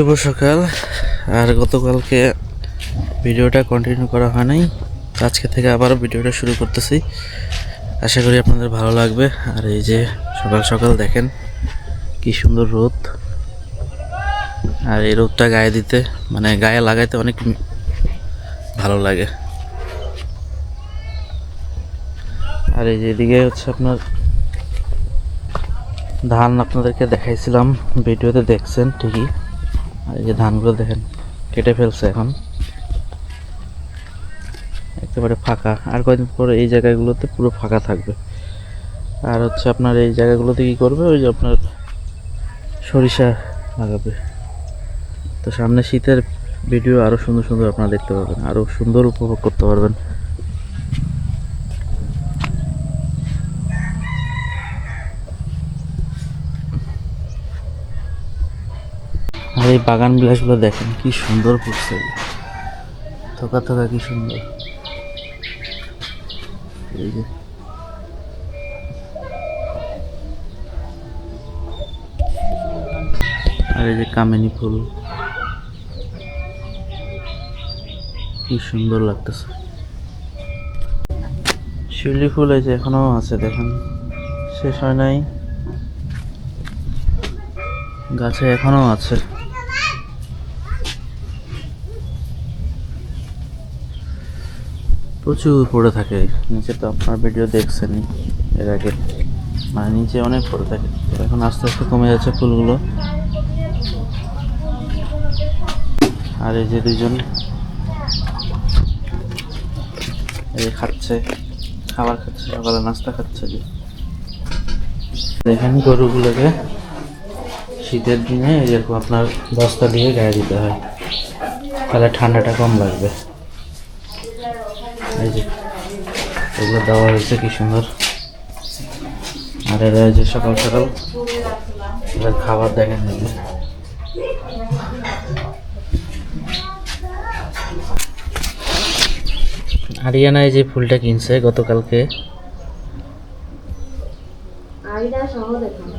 শুভ সকাল। আর গতকালকে ভিডিওটা কন্টিনিউ করা হয় নাই। আজকে থেকে আবারও ভিডিওটা শুরু করতেছি। আশা করি আপনাদের ভালো লাগবে। আর এই যে সকাল সকাল দেখেন, কি সুন্দর রোদ। আর এই রোদটা গায়ে দিতে মানে গায়ে লাগাইতে অনেক ভালো লাগে। আর এই যে এদিকে হচ্ছে আপনার ধান আপনাদেরকে দেখাইছিলাম। ভিডিওতে দেখছেন ঠিকই। আর এই যে ধানগুলো দেখেন, কেটে ফেলছে এখন। একেবারে ফাঁকা। আর কয়েকদিন পরে এই জায়গাগুলোতে পুরো ফাঁকা থাকবে। আর হচ্ছে আপনার এই জায়গাগুলোতে কি করবে? ওই যে আপনার সরিষা লাগাবে। তো সামনে শীতের ভিডিও আরও সুন্দর সুন্দর আপনারা দেখতে পাবেন আরও সুন্দর উপভোগ করতে পারবেন। বাগান বিলাসগুলো দেখেন, কি সুন্দর ফুটছে। থোকা থোকা কি সুন্দর। আর এই যে কামিনী ফুল। কি সুন্দর লাগতেছে। শিউলি ফুল এই যে এখনও আছে, দেখেন। শেষ হয় নাই। গাছে এখনও আছে। প্রচুর পড়ে থাকে। নিচে তো আপনার ভিডিও দেখছেনই। এর আগে মানে নিচে অনেক পড়ে থাকে। এখন আস্তে আস্তে কমে যাচ্ছে ফুলগুলো। আর এই যে দুজন খাচ্ছে, খাবার খাচ্ছে, সকালে নাস্তা খাচ্ছে যে। দেখেন গরুগুলোকে শীতের দিনে এরকম আপনার বস্তা দিয়ে গায়ে দিতে হয়। তাহলে ঠান্ডাটা কম লাগবে এই যে এগুলো দেওয়া হয়েছে, কি সুন্দর। আর এরা যে সকাল সকাল এদের খাবার দেখেন হারিয়ানায় যে। ফুলটা কিনছে গতকালকে। আইডা সহ দেখুন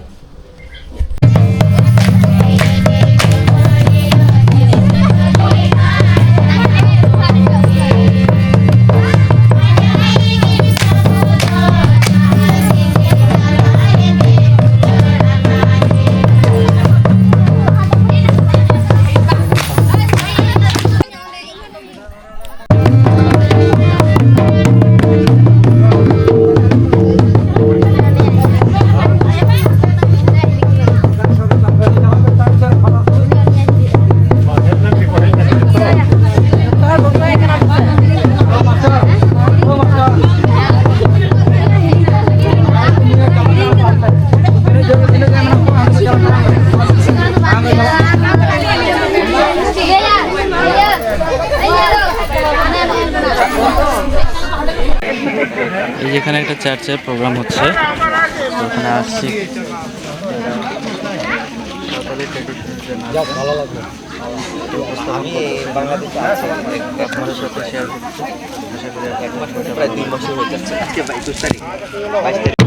চার্চের প্রোগ্রাম হচ্ছে। ওখানে আসছি। বাংলাদেশে আছি। আপনাদের সাথে শেয়ার করছি। এক মাস প্রায় দুই বছর হয়ে যাচ্ছে আজকে বাইশ তারিখ বাইশ তারিখ।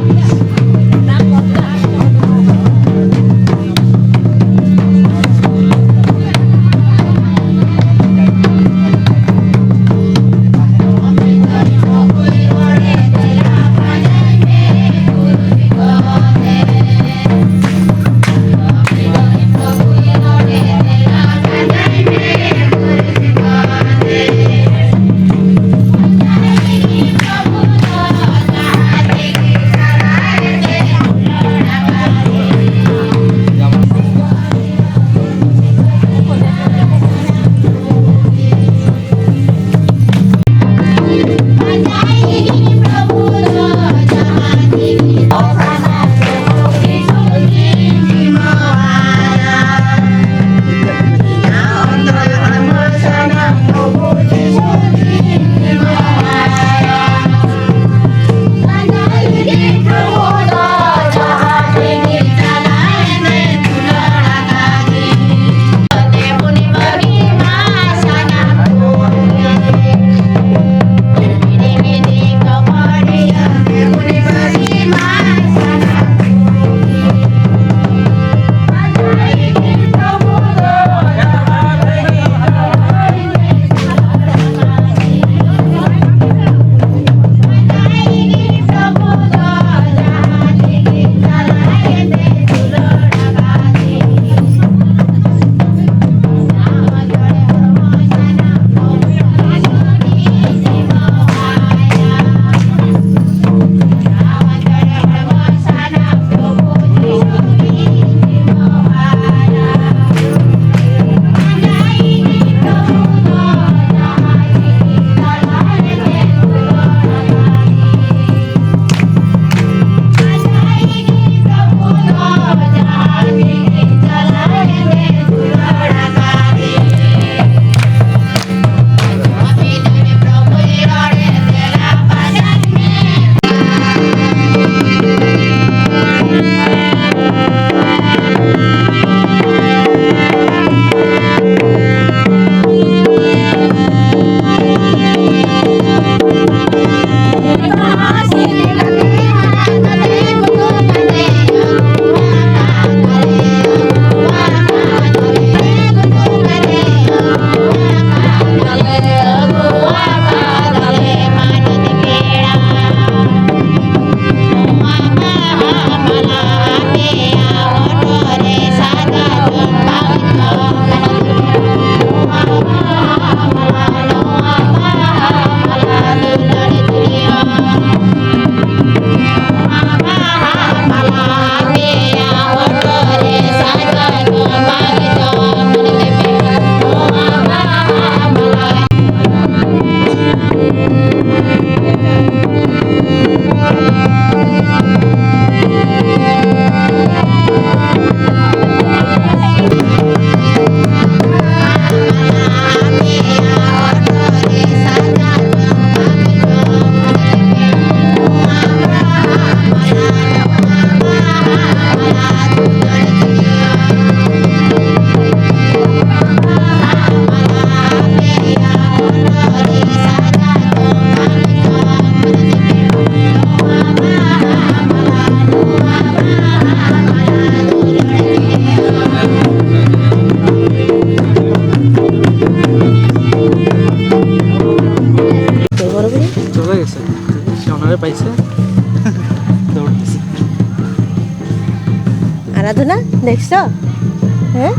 হ্যাঁ?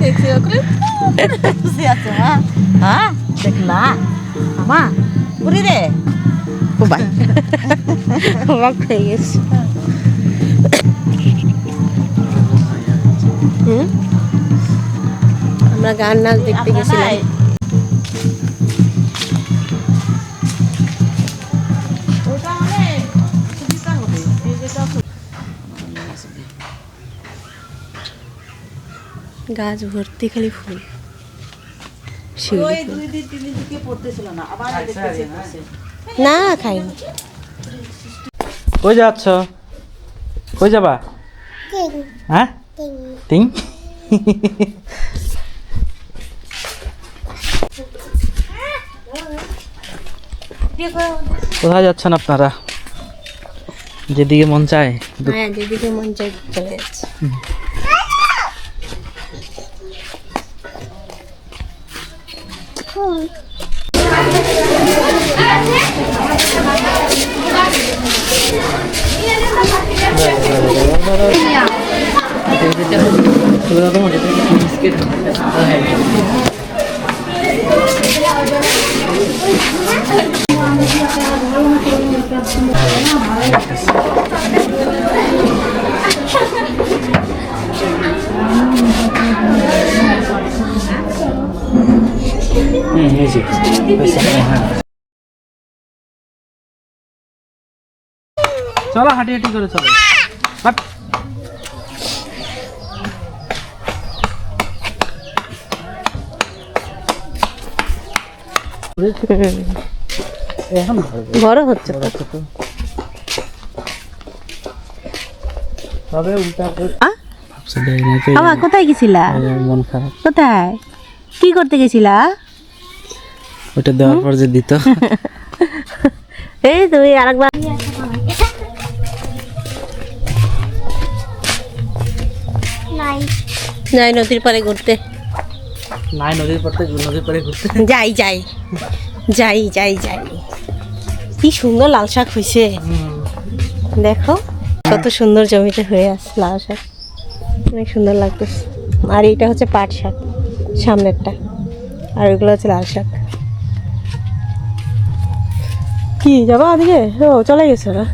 দেখছি আছে হ্যাঁ দেখলা আমা পুরি রে অবাক হয়ে গেছে। আমরা গান নাচ দেখতে গেছিলাম। গাছ ভর্তি খালি ফুল। ওই শিউলি ফুল। দুই দিন তিন দিন থেকে পড়তেছিল না আবার না খাইনি। কই যাচ্ছ? কই যাবা? হ্যাঁ? তিন কোথায় যাচ্ছেন আপনারা? যেদিকে মন চায় হ্যাঁ যেদিকে মন চাই চলে যাচ্ছে। হুম, চলো হাঁটি হাঁটি করে চলো। এখন বড় হচ্ছে তো। তবে উল্টা করে- আ? ভাবছে দেয় না তো, বাবা কোথায় গেছিলা? মন খারাপ কোথায়? কি করতে গেছিলা? ওটা দেওয়ার পর যে দিত। এই তুমি আরেকবার যাই নদীর পাড়ে ঘুরতে। নাই নদীর পর নদীর পরে ঘুরতে। যাই যাই। যাই যাই যাই। কি সুন্দর লাল শাক হয়েছে। দেখো কত সুন্দর জমিতে হয়ে আছে লাল শাক। অনেক সুন্দর লাগতেছে। আর এইটা হচ্ছে পাট শাক সামনেরটা। আর ওইগুলো হচ্ছে লাল শাক। কি যাবা ওদিকে? ও চলে গেছে ওরা।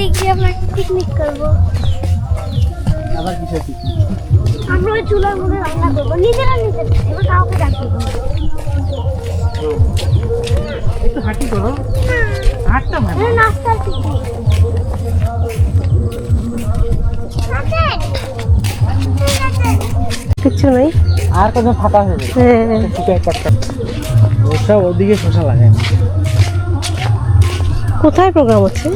দিক দিয়ে আমরা পিকনিক করব। আবার কিসের আমরা ওই চুলার মধ্যে রান্না করব। নিজেরা নিজেরা এবার কাউকে ডাকি একটু হাঁটি করো। হাঁটতে মানে নাস্তার পিকনিক কিচ্ছু নেই। আর কত ফাঁকা হয়ে যাবে? হ্যাঁ। ওসব ওদিকে শশা লাগায় না। কোথায় প্রোগ্রাম হচ্ছে?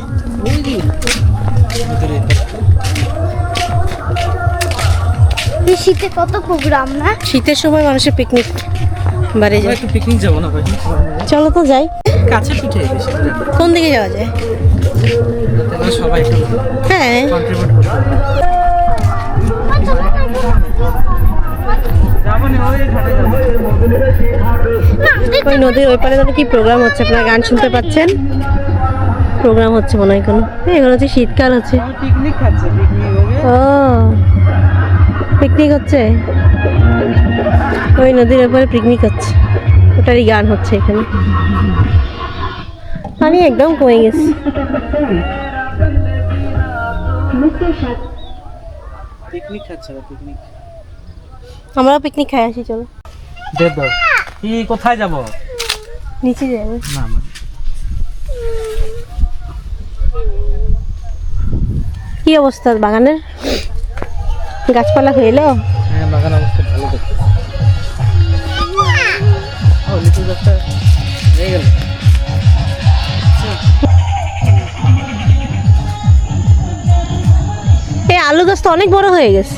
এই শীতে কত প্রোগ্রাম না? শীতের সময় মানুষের পিকনিক বাড়ি যায়। একটু পিকনিক যাব না ভাই? চলো তো যাই। কাছে পিঠে কোন দিকে যাওয়া যায়? সবাই হ্যাঁ। ওই নদীর ওই পারে কি প্রোগ্রাম হচ্ছে আপনারা গান শুনতে পাচ্ছেন? প্রোগ্রাম হচ্ছে মনে হয় কোনো এই, এখন হচ্ছে শীতকাল হচ্ছে। পিকনিক খাচ্ছে ও পিকনিক হচ্ছে? ওই নদীর ওপরে পিকনিক হচ্ছে। ওটারই গান হচ্ছে এখানে। পানি একদম কমে গেছে। পিকনিক খাচ্ছে পিকনিক আমরাও পিকনিক খাই আসি চলো। কি কোথায় যাব? নিচে যাবে। না। কি অবস্থা বাগানের? গাছপালা হ্যাঁ বাগান অবস্থা ভালো গাছটা হয়ে এই আলু গাছ তো অনেক বড় হয়ে গেছে।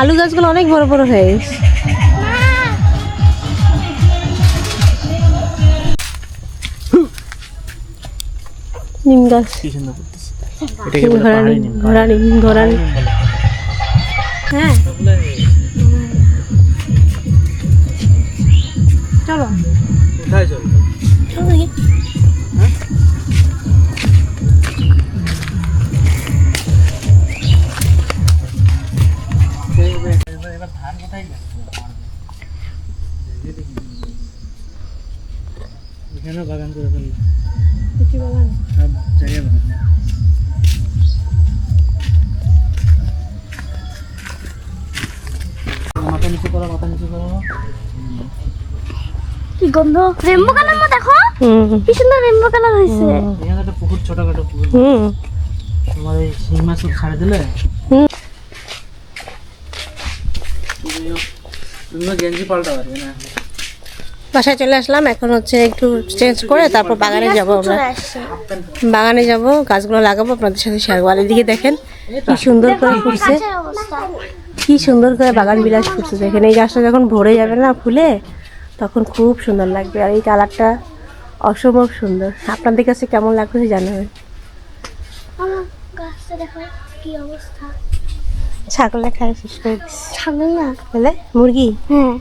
আলু গাছগুলো অনেক বড় বড় হয়ে গেছে। নিম গাছ। কি সুন্দর ঘোড়া নিম ঘোড়া নিম। হ্যাঁ কি গন্ধ? রেমবো কালার মা দেখো। হুম। কি সুন্দর রেমবো কালার হয়েছে। এখানে একটা পুকুর ছোটখাটো পুকুর। হুম। তোমার এই শিং মাছ ছাড়ে দিলে? হুম। তুমিও গেঞ্জি পাল্টা পারবে না? বাসায় চলে আসলাম এখন হচ্ছে একটু চেঞ্জ করে তারপর বাগানে যাব আমরা। বাগানে যাব গাছগুলো লাগাবো আপনাদের সাথে শেয়ার করব। এদিকে দেখেন কি সুন্দর করে ফুটছে। কি সুন্দর করে বাগান বিলাস করছে দেখেন এই গাছটা যখন ভরে যাবে না ফুলে তখন খুব সুন্দর লাগবে। আর এই কালারটা অসম্ভব সুন্দর। আপনাদের কাছে কেমন লাগবে জানাবেন। কি অবস্থা। ছাগলে খাই শেষ করে ছাগল না। বলে মুরগি? হ্যাঁ।